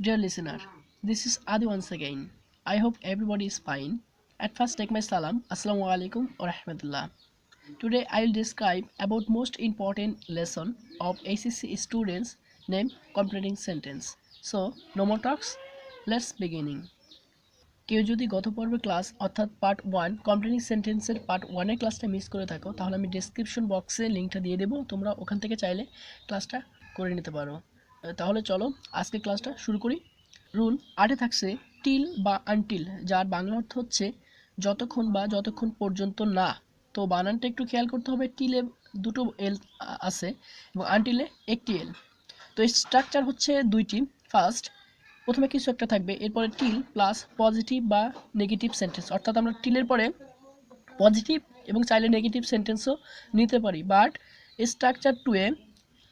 Dear listener, this is Adi once again. I hope everybody is fine. At first, take my salam. Assalamu alaikum wa rahmatullah. Today, I will describe about most important lesson of ACC students named completing sentence. So, no more talks. Let's beginning. কেউ যদি গত পর্বে class অর্থাৎ part one completing সেন্টেন্সের part ওয়ানের ক্লাসটা miss করে থাকো তাহলে আমি ডিসক্রিপশন বক্সে লিঙ্কটা দিয়ে দেবো তোমরা ওখান থেকে চাইলে ক্লাসটা করে নিতে পারো তাহলে চলো, আজকে ক্লাসটা শুরু করি। রুল আটে থাকছে টিল বা আনটিল যার বাংলা অর্থ হচ্ছে যতক্ষণ বা যতক্ষণ পর্যন্ত না। তো বানানটা একটু খেয়াল করতে হবে টিলে দুটো এল আছে এবং আনটিলে একটি এল তো এই স্ট্রাকচার হচ্ছে দুইটি। ফার্স্ট প্রথমে কিছু একটা থাকবে, এরপরে টিল প্লাস পজিটিভ বা নেগেটিভ সেন্টেন্স অর্থাৎ আমরা টিলের পরে পজিটিভ এবং চাইলে নেগেটিভ সেন্টেন্সও নিতে পারি। But structure two A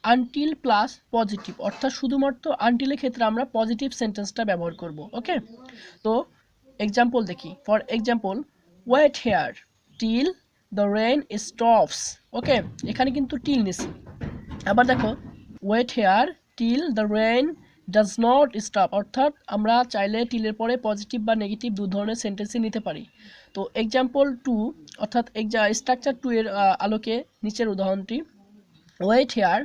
until plus positive অর্থাৎ শুধুমাত্র আনটিলের ক্ষেত্রে আমরা পজিটিভ সেন্টেন্সটা ব্যবহার করব ওকে তো এক্সাম্পল দেখি for example wait here till the rain stops okay এখানে কিন্তু টিল নিছি। আবার দেখো wait here till the rain does not stop অর্থাৎ আমরা চাইলে টিলের পরে পজিটিভ বা নেগেটিভ দু ধরনের সেন্টেন্সই নিতে পারি। তো এক্সাম্পল টু অর্থাৎ স্ট্রাকচার টু এর আলোকে নিচের উদাহরণটি wait here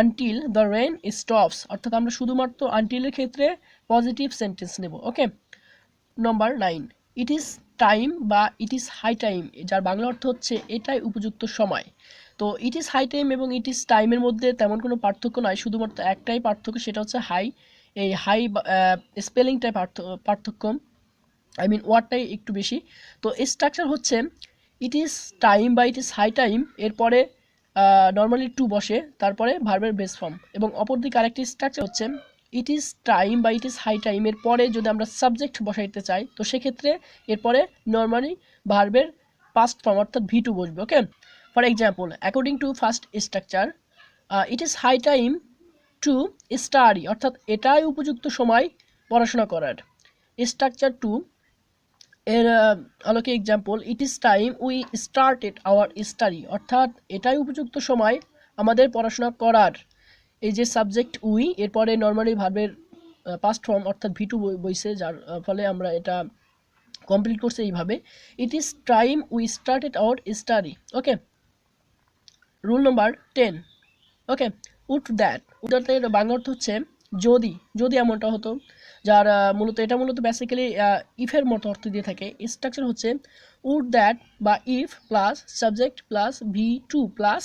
until the rain stops অর্থাৎ আমরা শুধুমাত্র আনটিলের ক্ষেত্রে পজিটিভ সেন্টেন্স নেব okay number nine it is time বা ইট ইজ হাই টাইম যার বাংলা অর্থ হচ্ছে এটাই উপযুক্ত সময়। তো ইট ইজ হাই টাইম এবং ইট ইজ টাইমের মধ্যে তেমন কোনো পার্থক্য নয় শুধুমাত্র একটাই পার্থক্য সেটা হচ্ছে হাই এই হাই স্পেলিংটাই পার্থক্য। আই মিন ওয়ার্ডটাই একটু বেশি। তো স্ট্রাকচার হচ্ছে ইট ইজ টাইম বা ইট ইজ হাই টাইম এরপরে নর্মালি টু বসে, তারপরে ভার্বের বেস ফর্ম এবং অপরদিকে আরেকটি স্ট্রাকচার হচ্ছে ইট ইজ টাইম বা ইট ইজ হাই টাইম এর পরে যদি আমরা সাবজেক্ট বসাইতে চাই, তো সেক্ষেত্রে এরপরে নর্মালি ভার্বের পাস্ট ফর্ম অর্থাৎ ভি টু বসবে okay for example according to first structure it is high time to study অর্থাৎ এটাই উপযুক্ত সময় পড়াশোনা করার। স্ট্রাকচার টু এর আলোকে example it is time we started our study অর্থাৎ এটাই উপযুক্ত সময় আমাদের পড়াশোনা করার। এই যে সাবজেক্ট উই এরপরে নর্মালি ভার্বের পাস্ট ফর্ম অর্থাৎ ভিটু বইছে, যার ফলে আমরা এটা কমপ্লিট করছে এইভাবে। It is time we started our study okay rule number ten okay would that উটার Bangla অর্থ হচ্ছে যদি যদি এমনটা হতো, যার মূলত, এটা মূলত বেসিক্যালি ইফের মতো অর্থ দিয়ে থাকে স্ট্রাকচার হচ্ছে উড দ্যাট বা if plus subject plus V two plus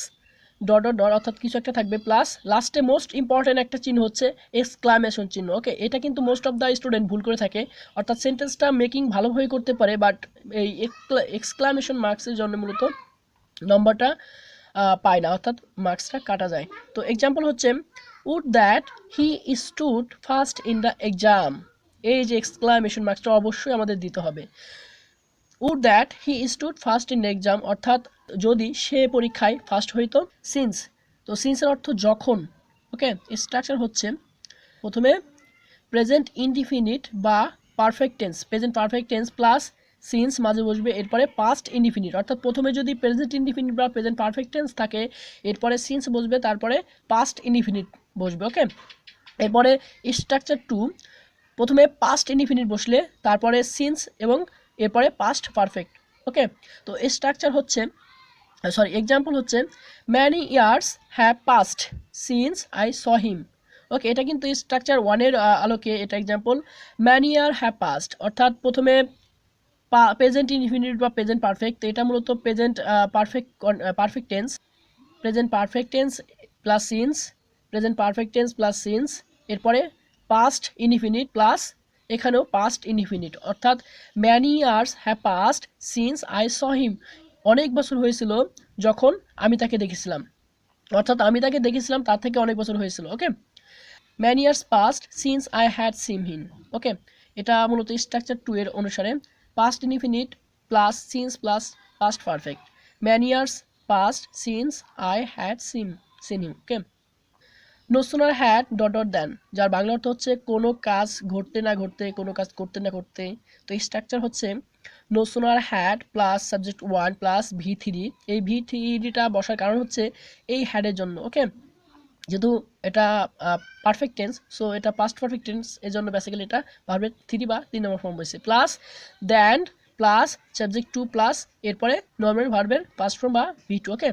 dot dot dot অর্থাৎ কিছু একটা থাকবে প্লাস লাস্টে মোস্ট ইম্পর্ট্যান্ট একটা চিহ্ন হচ্ছে এক্সক্লামেশন চিহ্ন ওকে এটা কিন্তু মোস্ট অফ দ্য স্টুডেন্ট ভুল করে থাকে, অর্থাৎ সেন্টেন্সটা মেকিং ভালোভাবে করতে পারে বাট এই এক্সক্লামেশন মার্কসের জন্য মূলত নম্বরটা পায় না, অর্থাৎ মার্কসটা কাটা যায়। তো এক্সাম্পল হচ্ছে would that he stood first in the exam এই যে এক্সক্লামেশন মার্কসটা অবশ্যই আমাদের দিতে হবে। Would that he stood first in exam অর্থাৎ যদি সে পরীক্ষায় ফার্স্ট হইতো সিন্স তো সিন্সের অর্থ যখন ওকে স্ট্রাকচার হচ্ছে, প্রথমে প্রেজেন্ট ইনডিফিনিট বা perfect tense present perfect tense plus since মাঝে বসবে, এরপরে পাস্ট ইনডিফিনিট অর্থাৎ প্রথমে যদি প্রেজেন্ট ইনডিফিনিট বা প্রেজেন্ট পারফেক্ট টেন্স থাকে, এরপরে সিন্স বসবে, তারপরে পাস্ট ইনডিফিনিট বসবে ওকে এরপরে স্ট্রাকচার টু প্রথমে পাস্ট ইনডিফিনিট বসলে, তারপরে সিন্স এবং এরপরে পাস্ট পারফেক্ট ওকে তো স্ট্রাকচার হচ্ছে সরি এক্সাম্পল হচ্ছে many years have past since I saw him okay এটা কিন্তু স্ট্রাকচার ওয়ানের আলোকে এটা example many year have past অর্থাৎ প্রথমে প্রেজেন্ট ইনফিনিট বা প্রেজেন্ট পারফেক্ট তো এটা মূলত present perfect perfect tense present perfect tense plus since present perfect tense plus since এরপরে পাস্ট ইনফিনিট প্লাস এখানেও পাস্ট ইনফিনিট অর্থাৎ many years have past since I saw him অনেক বছর হয়েছিল যখন আমি তাকে দেখেছিলাম। অর্থাৎ আমি তাকে দেখেছিলাম, তার থেকে অনেক বছর হয়েছিল, okay? Many years past since I had seen him okay? এটা মূলত স্ট্রাকচার টু এর অনুসারে। Past indefinite plus since plus past perfect many years past since I had সিম seen him okay no sooner had dot then, যার বাংলা অর্থ হচ্ছে কোনো কাজ ঘটতে না ঘটতে, কোনো কাজ করতে না করতে। তো এই স্ট্রাকচার হচ্ছে no had plus subject one plus V three এই ভি থ্রিটা বসার কারণ হচ্ছে এই হ্যাডের জন্য ওকে যেহেতু এটা পারফেক্ট টেন্স সো এটা পাস্ট পারফেক্ট টেন্স এই জন্য বেসিক্যালি এটা ভার্বের থ্রি বা তিন নম্বর ফর্ম হয়েছে। Plus than plus subject two plus এরপরে নর্মাল ভার্বের পাস্ট ফর্ম বা V two okay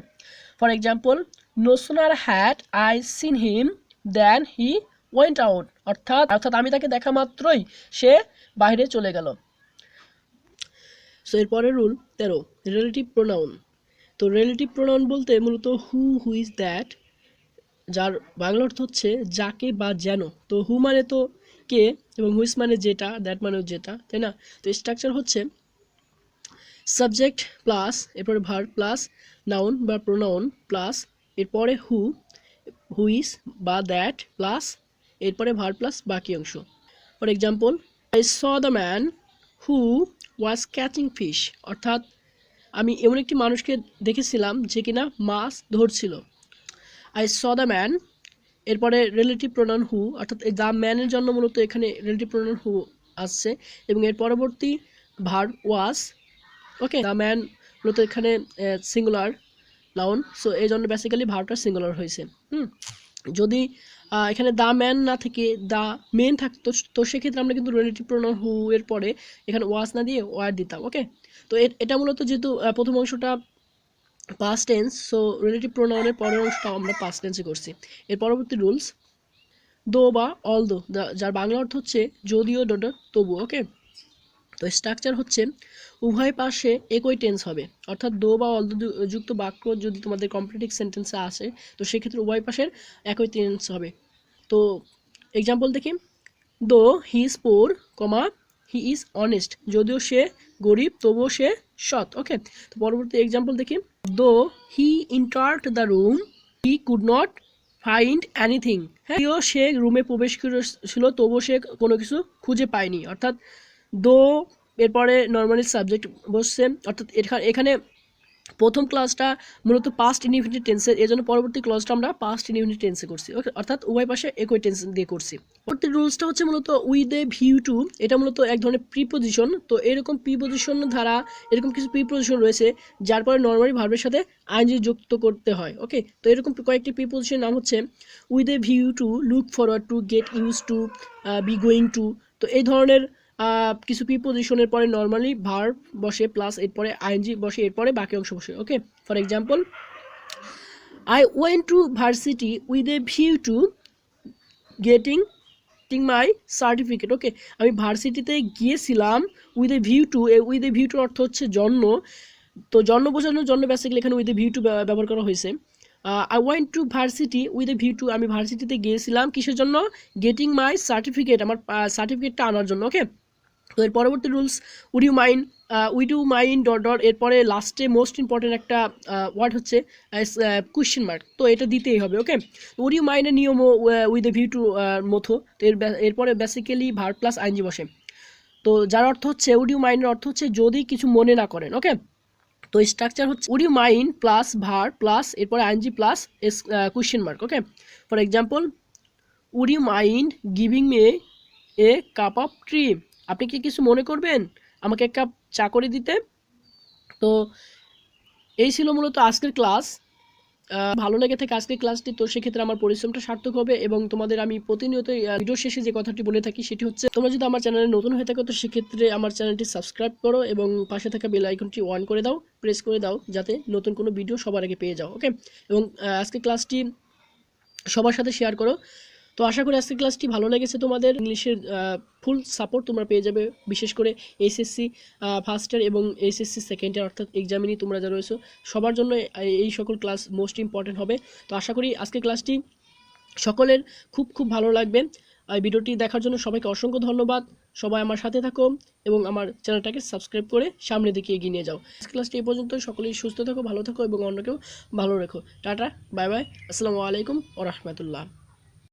for example no sooner had I seen him then he went out অর্থাৎ অর্থাৎ আমি তাকে দেখা মাত্রই সে বাইরে চলে গেল। সো এরপরে রুল তেরো রিলেটিভ প্রোনাউন তো রিলেটিভ প্রোনাউন বলতে মূলত হু হু ইজ দ্যাট যার বাংলা অর্থ হচ্ছে যাকে বা যেন। তো হু মানে তো কে এবং হুইস মানে যেটা দ্যাট মানে যেটা, তাই না? তো স্ট্রাকচার হচ্ছে সাবজেক্ট প্লাস এরপরে ভার প্লাস নাউন বা প্রোনাউন প্লাস এরপরে হু হুইস বা দ্যাট প্লাস এরপরে ভার প্লাস বাকি অংশ। For example I saw the man who was catching fish অর্থাৎ, আমি এমন একটি মানুষকে দেখেছিলাম যে কিনা মাছ ধরছিল। আই স দ্য ম্যান এরপরে রিলেটিভ প্রোনাউন হু অর্থাৎ দ্য ম্যানের জন্য মূলত এখানে রিলেটিভ প্রোনাউন হু আসছে। এবং এর পরবর্তী ভার ওয়াজ ওকে দ্য ম্যান মূলত এখানে সিঙ্গুলার নাউন সো এই জন্য বেসিক্যালি ভারটা সিঙ্গুলার হয়েছে। হুম। যদি এখানে দ্য ম্যান না থেকে দ্য মেন থাকতো তো সেক্ষেত্রে আমরা কিন্তু রিলেটিভ প্রোনাউন হু এর পরে এখানে ওয়াজ না দিয়ে ওয়ার দিতাম ওকে তো এটা মূলত যেহেতু প্রথম অংশটা পাস্ট টেন্স সো রিলেটিভ প্রোনাউনের পরের অংশটা আমরা পাস্ট টেন্সে করছি। এর পরবর্তী রুলস দো বা অল দো যার বাংলা অর্থ হচ্ছে যদিও ডট তবু ওকে তো স্ট্রাকচার হচ্ছে, উভয় পাশে একই টেন্স হবে। অর্থাৎ দো বা অল যুক্ত বাক্য যদি তোমাদের কমপ্লিটিভ সেন্টেন্সে আসে, তো সেক্ষেত্রে উভয় পাশের একই টেন্স হবে। তো এক্সাম্পল দেখি though he is poor comma he is honest যদিও সে গরিব, তবুও সে সৎ ওকে তো পরবর্তী এক্সাম্পল দেখি though he entered the room he could not find anything হ্যাঁ? সে রুমে প্রবেশ করেছিল, তবুও সে কোনো কিছু খুঁজে পায়নি, অর্থাৎ দো এরপরে নর্মালি সাবজেক্ট বসছে, অর্থাৎ এখানে এখানে প্রথম ক্লাসটা মূলত পাস্ট ইনফিনিট টেন্সের এই জন্য পরবর্তী ক্লাসটা আমরা পাস্ট ইনফিনিট টেন্সে করছি। ওকে অর্থাৎ উভয় পাশে একই টেন্স দিয়ে করছি। পরবর্তী রুলসটা হচ্ছে মূলত উইথ এ ভিউ টু এটা মূলত এক ধরনের প্রিপোজিশন তো এরকম প্রিপোজিশন দ্বারা এরকম কিছু প্রিপোজিশন রয়েছে, যার পরে নর্মালি ভার্বের সাথে আইনজি যুক্ত করতে হয়। ওকে তো এরকম কয়েকটি প্রিপোজিশন নাম হচ্ছে with a view to look forward to get use to be going to তো এই ধরনের কিছু প্রিপোজিশনের পরে নর্মালি ভার্ব বসে প্লাস এরপরে আইএনজি বসে এরপরে বাকি অংশ বসে okay for example I went to varsity with a view to getting টিং মাই সার্টিফিকেট ওকে আমি ভার্সিটিতে গিয়েছিলাম with a view to with a view to অর্থ হচ্ছে জন্ম তো জন্ম বোঝানোর জন্য বেসিক্যালি এখানে উইথ এ ভিউ টু ব্যবহার করা হয়েছে। I went to varsity with a view to আমি ভার্সিটিতে গিয়েছিলাম কিসের জন্য? গেটিং মাই সার্টিফিকেট আমার সার্টিফিকেটটা আনার জন্য ওকে তো এর পরবর্তী rules would you mind would you mind dot dot এরপরে লাস্টে মোস্ট ইম্পর্টেন্ট একটা ওয়ার্ড হচ্ছে কোয়েশ্চেন মার্ক তো এটা দিতেই হবে ওকে উড ইউ মাইন্ডের নিয়ম উইথ এ ভিউ টু মতো তো এর এরপরে বেসিক্যালি ভার প্লাস আইনজি বসে। তো যার অর্থ হচ্ছে উড ইউ অর্থ হচ্ছে, যদি কিছু মনে না করেন ওকে তো স্ট্রাকচার হচ্ছে would you mind plus verb plus এরপরে ING plus S question mark okay for example would you mind giving me a cup of tea আপনি কি কিছু মনে করবেন? আমাকে এক কাপ চা করে দিতে। তো এই ছিল মূলত আজকের ক্লাস। ভালো লেগে থাকে আজকের ক্লাসটি, তো সেক্ষেত্রে আমার পরিশ্রমটা সার্থক হবে এবং তোমাদের আমি প্রতিনিয়ত ভিডিও শেষে যে কথাটি বলে থাকি সেটি হচ্ছে, তোমরা যদি আমার চ্যানেলে নতুন হয়ে থাকো, তো সেক্ষেত্রে আমার চ্যানেলটি সাবস্ক্রাইব করো এবং পাশে থাকা বেল আইকনটি অন করে দাও প্রেস করে দাও, যাতে নতুন কোনো ভিডিও সবার আগে পেয়ে যাও ওকে এবং আজকের ক্লাসটি সবার সাথে শেয়ার করো। তো আশা করি আজকের ক্লাসটি ভালো লেগেছে তোমাদের। ইংলিশের ফুল সাপোর্ট তোমরা পেয়ে যাবে। বিশেষ করে এসএসসি ফার্স্ট ইয়ার এবং এসএসসি সেকেন্ড ইয়ার অর্থাৎ এক্সামিনি তোমরা যা রয়েছো, সবার জন্য এই- এই সকল ক্লাস মোস্ট ইম্পর্টেন্ট হবে। তো আশা করি আজকের ক্লাসটি সকলের খুব খুব ভালো লাগবে। আর ভিডিওটি দেখার জন্য সবাইকে অসংখ্য ধন্যবাদ। সবাই আমার সাথে থাকো এবং আমার চ্যানেলটাকে সাবস্ক্রাইব করে সামনের দিকে এগিয়ে নিয়ে যাও। ক্লাসটি এই পর্যন্ত। সকলেই সুস্থ থাকো, ভালো থাকো এবং অন্যকেও ভালো রেখো। টাটা বাই বাই আসসালামু আলাইকুম ও রহমতুল্লাহ।